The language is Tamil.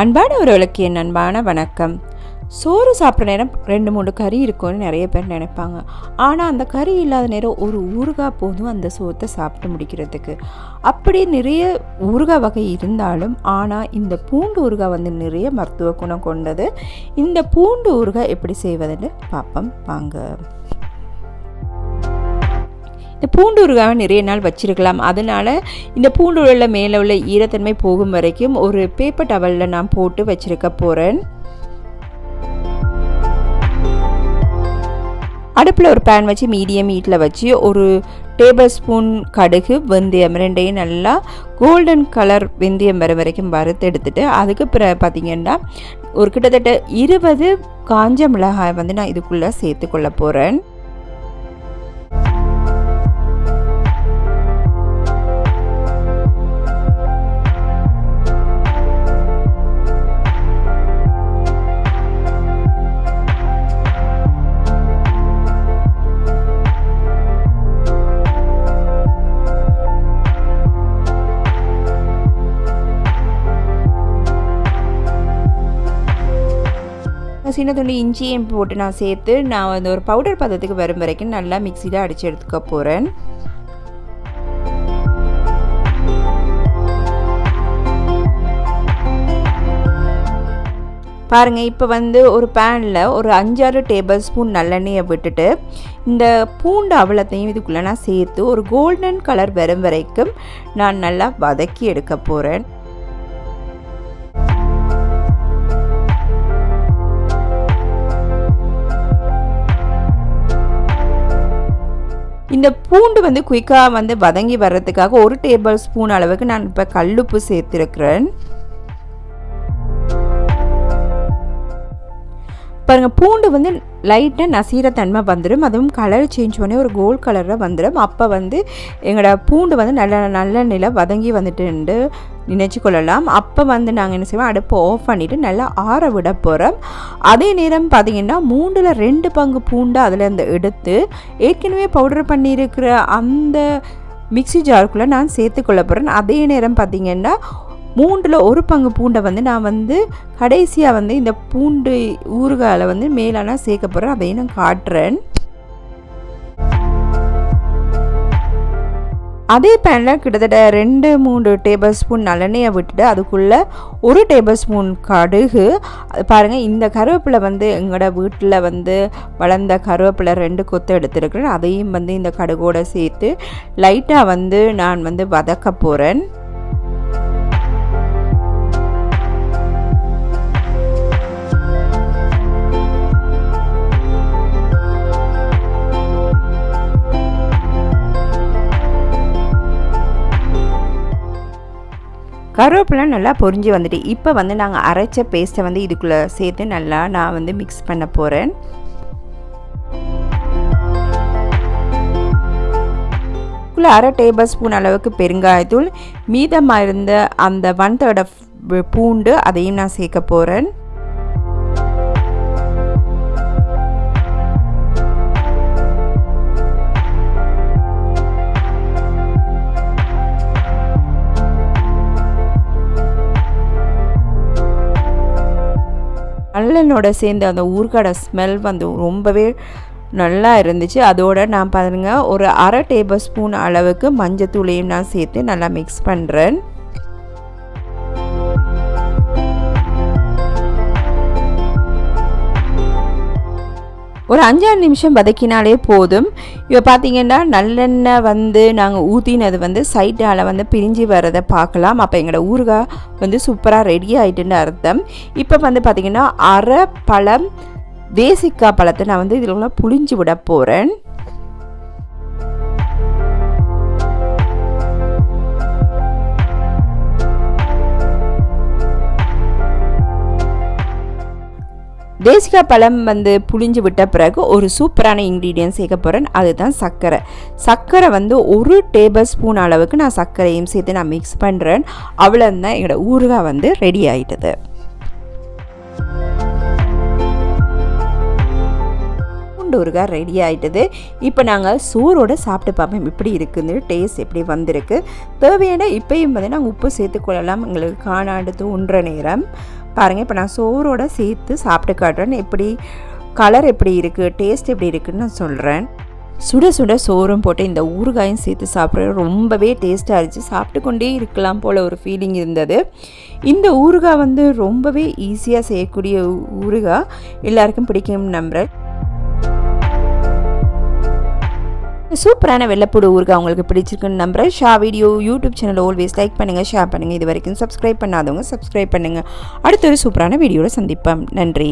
அன்பானவர்களுக்கு என் அன்பான வணக்கம். சோறு சாப்பிட்ற நேரம் ரெண்டு மூணு கறி இருக்கும்னு நிறைய பேர் நினைப்பாங்க. ஆனால் அந்த கறி இல்லாத நேரம் ஒரு ஊறுகாய் போதும் அந்த சோத்தை சாப்பிட்டு முடிக்கிறதுக்கு. அப்படி நிறைய ஊறுகாய் வகை இருந்தாலும் ஆனால் இந்த பூண்டு ஊறுகாய் வந்து நிறைய மருத்துவ குணம் கொண்டது. இந்த பூண்டு ஊறுகாய் எப்படி செய்வதுன்னு பார்ப்போம். வாங்க. இந்த பூண்டு ஊறுகாவை நிறைய நாள் வச்சிருக்கலாம். அதனால் இந்த பூண்டு உள்ள மேலே உள்ள ஈரத்தன்மை போகும் வரைக்கும் ஒரு பேப்பர் டவலில் நான் போட்டு வச்சுருக்க போகிறேன் அடுப்பில் ஒரு பேன் வச்சு மீடியம் ஹீட்டில் வச்சு ஒரு டேபிள் ஸ்பூன் கடுகு வெந்தயம் ரெண்டையும் நல்லா கோல்டன் கலர் வெந்தயம் வர வரைக்கும் வறுத்து எடுத்துட்டு அதுக்கு பிற பார்த்திங்கன்னா ஒரு கிட்டத்தட்ட இருபது காஞ்ச மிளகாய் வந்து நான் இதுக்குள்ளே சேர்த்துக்கொள்ள போகிறேன் சின்ன துண்டு இஞ்சியும் போட்டு நான் சேர்த்து நான் வந்து ஒரு பவுடர் பதத்துக்கு வரும் வரைக்கும் நல்லா மிக்சியில் அடித்து எடுத்துக்க போகிறேன் பாருங்கள் இப்போ வந்து ஒரு பேனில் ஒரு அஞ்சாறு டேபிள் ஸ்பூன் நல்லெண்ணெயை விட்டுட்டு இந்த பூண்டு அவலத்தையும் இதுக்குள்ளே நான் சேர்த்து ஒரு கோல்டன் கலர் வரும் வரைக்கும் நான் நல்லா வதக்கி எடுக்க போகிறேன் இந்த பூண்டு வந்து குயிக்காக வந்து வதங்கி வர்றதுக்காக ஒரு டேபிள் ஸ்பூன் அளவுக்கு நான் இப்போ கல்லுப்பு சேர்த்துருக்கிறேன். பாருங்கள் பூண்டு வந்து லைட்டாக நசீர தன்மை வந்துடும் அதுவும் கலர் சேஞ்ச் பண்ணி ஒரு கோல்ட் கலரில் வந்துடும் அப்போ வந்து எங்களோட பூண்டு வந்து நல்ல நல்ல நிலை வதங்கி வந்துட்டு நினச்சி கொள்ளலாம். அப்போ வந்து நாங்கள் என்ன செய்வோம்? அடுப்பை ஆஃப் பண்ணிவிட்டு நல்லா ஆற விட போகிறோம் அதே நேரம் பார்த்திங்கன்னா மூண்டில் ரெண்டு பங்கு பூண்டை அதில் இருந்து எடுத்து ஏற்கனவே பவுடர் பண்ணியிருக்கிற அந்த மிக்சி ஜாருக்குள்ளே நான் சேர்த்து கொள்ள போகிறேன் அதே நேரம் பார்த்திங்கன்னா மூன்றில் ஒரு பங்கு பூண்டை வந்து நான் வந்து கடைசியாக வந்து இந்த பூண்டு ஊறுகாயில் வந்து மேலான சேர்க்க போகிறேன் அதையும் நான் காட்டுறேன். அதே பேனில் கிட்டத்தட்ட ரெண்டு மூணு டேபிள் ஸ்பூன் நல்லெண்ணெயை விட்டுட்டு அதுக்குள்ளே ஒரு டேபிள் ஸ்பூன் கடுகு. பாருங்கள் இந்த கருவேப்பிலை வந்து எங்களோட வீட்டில் வந்து வளர்ந்த கருவேப்பிலை ரெண்டு கொத்து எடுத்துருக்குறேன். அதையும் வந்து இந்த கடுகோடு சேர்த்து லைட்டாக வந்து நான் வந்து வதக்க போகிறேன் கருவேப்பிலை நல்லா பொரிஞ்சு வந்துட்டு இப்போ வந்து நாங்கள் அரைச்ச பேஸ்ட்டை வந்து இதுக்குள்ளே சேர்த்து நல்லா நான் வந்து மிக்ஸ் பண்ண போகிறேன் இதுக்குள்ளே அரை டேபிள் ஸ்பூன் அளவுக்கு பெருங்காயத்தூள் மீதமாக இருந்த அந்த ஒன் தேர்ட் ஆஃப் பூண்டு அதையும் நான் சேர்க்க போகிறேன் நல்லெண்ணோட சேர்ந்து அந்த ஊர்கடை ஸ்மெல் வந்து ரொம்பவே நல்லா இருந்துச்சு. அதோட நான் பாருங்க ஒரு அரை டேபிள் ஸ்பூன் அளவுக்கு மஞ்சத்தூளையும் நான் சேர்த்து நல்லா மிக்ஸ் பண்ணுறேன் ஒரு அஞ்சாறு நிமிஷம் வதக்கினாலே போதும். இப்போ பார்த்தீங்கன்னா நல்லெண்ணெய் வந்து நாங்கள் ஊற்றினது வந்து சைட்டால் வந்து பிரிஞ்சு வரதை பார்க்கலாம். அப்போ எங்களோட ஊறுகாய் வந்து சூப்பராக ரெடி ஆகிட்டுன்னு அர்த்தம். இப்போ வந்து பார்த்திங்கன்னா அரை பழம் தேசிக்காய் பழத்தை நான் வந்து இதில் புளிஞ்சு விட போகிறேன் தேசிகா பழம் வந்து புளிஞ்சு விட்ட பிறகு ஒரு சூப்பரான இன்க்ரீடியன்ட் சேர்க்க போகிறேன் அதுதான் சர்க்கரை. சர்க்கரை வந்து ஒரு டேபிள் ஸ்பூன் அளவுக்கு நான் சர்க்கரையும் சேர்த்து நான் மிக்ஸ் பண்ணுறேன் அவ்வளோந்தான் எங்களோட ஊறுகாய் வந்து ரெடி ஆகிட்டது பூண்டு ஊறுகாய் ரெடி ஆகிட்டது இப்போ நாங்கள் சோறோடு சாப்பிட்டு பார்ப்போம். எப்படி இருக்குன்னு டேஸ்ட் எப்படி வந்திருக்கு. தேவையான இப்பயும் பார்த்தீங்கன்னா உப்பு சேர்த்துக்கொள்ளலாம் எங்களுக்கு காணாண்டு தோன்ற நேரம். பாருங்கள் இப்போ நான் சோறோடு சேர்த்து சாப்பிட்டு காட்டுறேன். எப்படி கலர் எப்படி இருக்குது டேஸ்ட் எப்படி இருக்குன்னு நான் சொல்கிறேன் சுட சுட சோறும் போட்டு இந்த ஊறுகாயும் சேர்த்து சாப்பிட்றது ரொம்பவே டேஸ்ட்டாக இருந்துச்சு. சாப்பிட்டு கொண்டே இருக்கலாம் போல் ஒரு ஃபீலிங் இருந்தது. இந்த ஊறுகாய் வந்து ரொம்பவே ஈஸியாக செய்யக்கூடிய ஊறுகாய் எல்லாருக்கும் பிடிக்கும் நம்புகிறேன் சூப்பரான வெள்ளப்பூடு ஊருக்கு அவங்களுக்கு பிடிச்சிருக்குன்னு நம்புகிறேன் Shah video YouTube channel always like பண்ணுங்கள் ஷேர் பண்ணுங்கள் இது வரைக்கும் சப்ஸ்கிரைப் பண்ணாதவங்க சப்ஸ்கிரைப் பண்ணுங்கள் அடுத்த ஒரு சூப்பரான வீடியோவில் சந்திப்போம். நன்றி.